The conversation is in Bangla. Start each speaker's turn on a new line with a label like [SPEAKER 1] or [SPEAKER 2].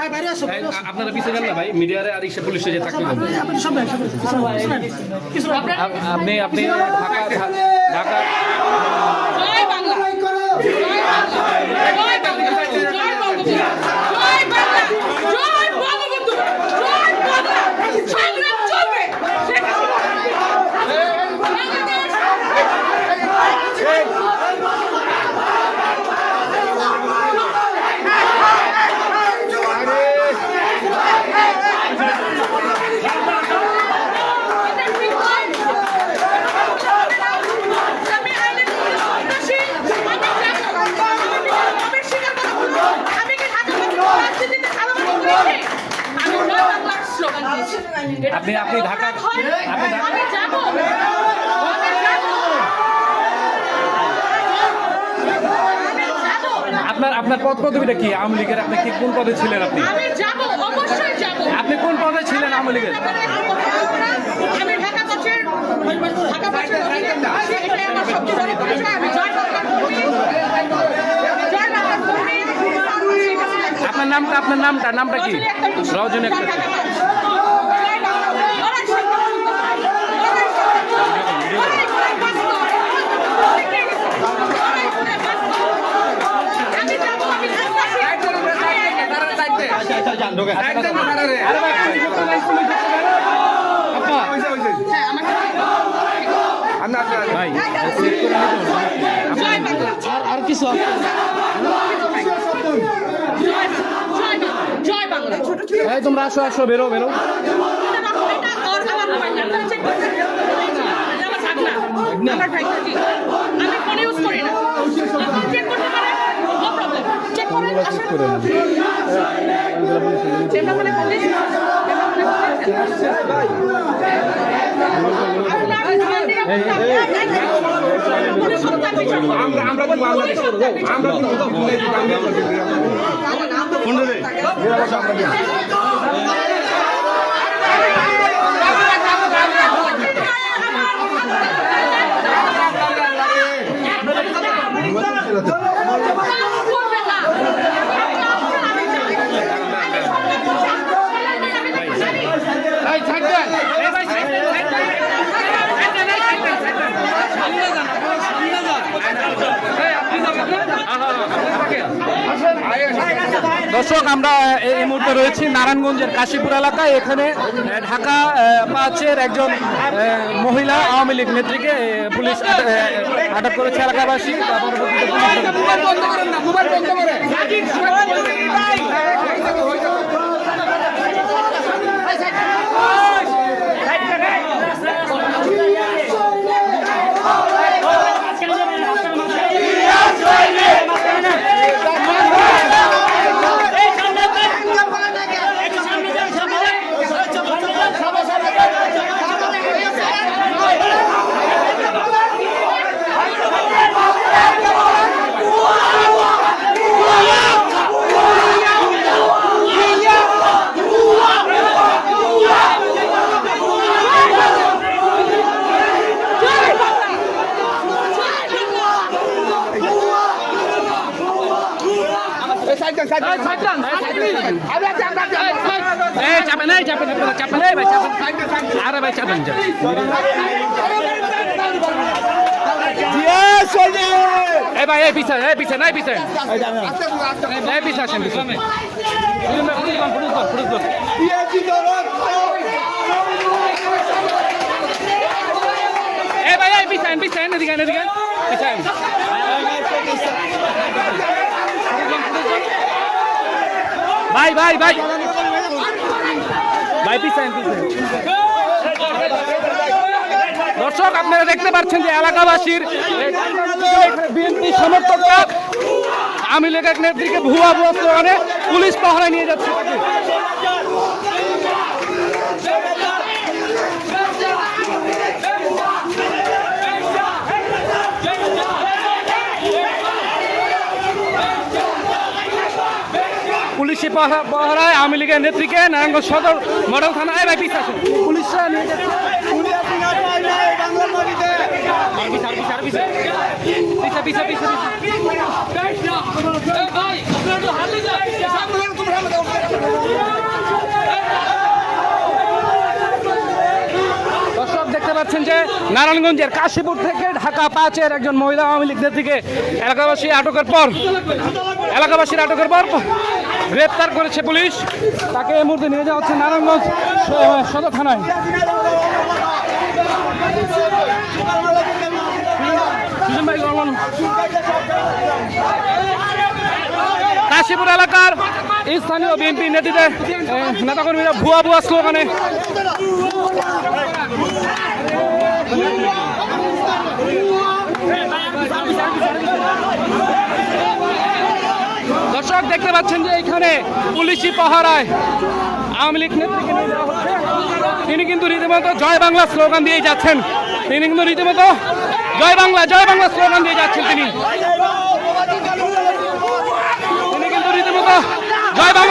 [SPEAKER 1] ভাই বাইরে আসো
[SPEAKER 2] আপনারা পিছিয়ে যান না ভাই মিডিয়ারে আর ইসে পুলিশে যে থাকতে
[SPEAKER 1] আপনি
[SPEAKER 2] আপনি ঢাকা ঢাকা
[SPEAKER 3] জয় বাংলা জয় বাংলা জয় বাংলা জয় বঙ্গবন্ধু জয় বাংলা জয় বঙ্গবন্ধু জয় বাংলা সংগ্রাম চলবে শেখ হাসিনা। বাংলাদেশ আমি আইনের সন্ত্রাসী, আমি জানি, আমি স্বীকার করব। আমি কি ঢাকা মেট্রো রাজনীতিতে চালাবাজি করেছি? আমি জয় বাংলার স্লোগান দিয়েছি। এটা
[SPEAKER 2] আপনি আপনি ঢাকা আপনি। আপনার আপনার পদ পদবিটা কি? আওয়ামী লীগের আপনি কি কোন পদে ছিলেন আপনি?
[SPEAKER 3] আমি যাব, অবশ্যই যাব।
[SPEAKER 2] আপনি কোন পদে ছিলেন আওয়ামী লীগের। আপনার নামটা আপনার নামটা নামটা কি? রজনী একটা আরে ভাই, পুলিশ হচ্ছে না, পুলিশ হচ্ছে না। আপা, ভাই। আর আর কিছু এই তোমরা আসো আসো বেরো বেরো।
[SPEAKER 3] আমি ফোন ইউজ করি না চেক করতে পারেন নো প্রবলেম চেক করেন আসেন চেম্বারখানে আমরা আমরা
[SPEAKER 2] দর্শক, আমরা এই মুহূর্তে রয়েছি নারায়ণগঞ্জের কাশীপুর এলাকায়। এখানে ঢাকা পাঁচের একজন মহিলা আওয়ামী লীগ নেত্রীকে পুলিশ আটক- করেছে এলাকাবাসী। তারপর চাপেন চাপেন চাপেন ভাই চাপেন আরে ভাই চাপেন এই ভাই এই পিছান এই পিছান এই পিছান এই পিছান আসেন পিছান এই ভাই এই পিছান পিছান এদিকে এদিকে পিছান ভাই ভাই ভাই। ভাই পিছান দর্শক, আপনারা দেখতে পাচ্ছেন যে এলাকাবাসীর বিএনপি সমর্থকরা আমি লেখক নেত্রীকে ভুয়া ভুয়া পুলিশ পাহারায় নিয়ে যাচ্ছে পুলিশি পহরায় আওয়ামী লীগের নেত্রীকে নারায়ণগঞ্জ সদর মডেল থানায় ভাই পিস দেখতে পাচ্ছেন যে নারায়ণগঞ্জের কাশীপুর থেকে ঢাকা পাঁচের একজন মহিলা আওয়ামী লীগ নেত্রীকে এলাকাবাসী আটকের পর এলাকাবাসীর আটকের পর গ্রেপ্তার করেছে পুলিশ। তাকে এই মুহূর্তে নিয়ে যাওয়া হচ্ছে নারায়ণগঞ্জ সদর থানায়। কাশীপুর এলাকার স্থানীয় বিএনপি নেতৃত্বের এ, নেতাকর্মীরা ভুয়া ভুয়া স্লোগানে দর্শক দেখতে পাচ্ছেন যে এখানে পুলিশি পাহারায় আওয়ামী লীগ যাওয়া হচ্ছে। তিনি কিন্তু রীতিমতো জয় বাংলা স্লোগান দিয়ে যাচ্ছেন। তিনি কিন্তু রীতিমতো জয় বাংলা জয় বাংলা স্লোগান দিয়ে যাচ্ছেন তিনি। তিনি কিন্তু রীতিমতো জয় বাংলা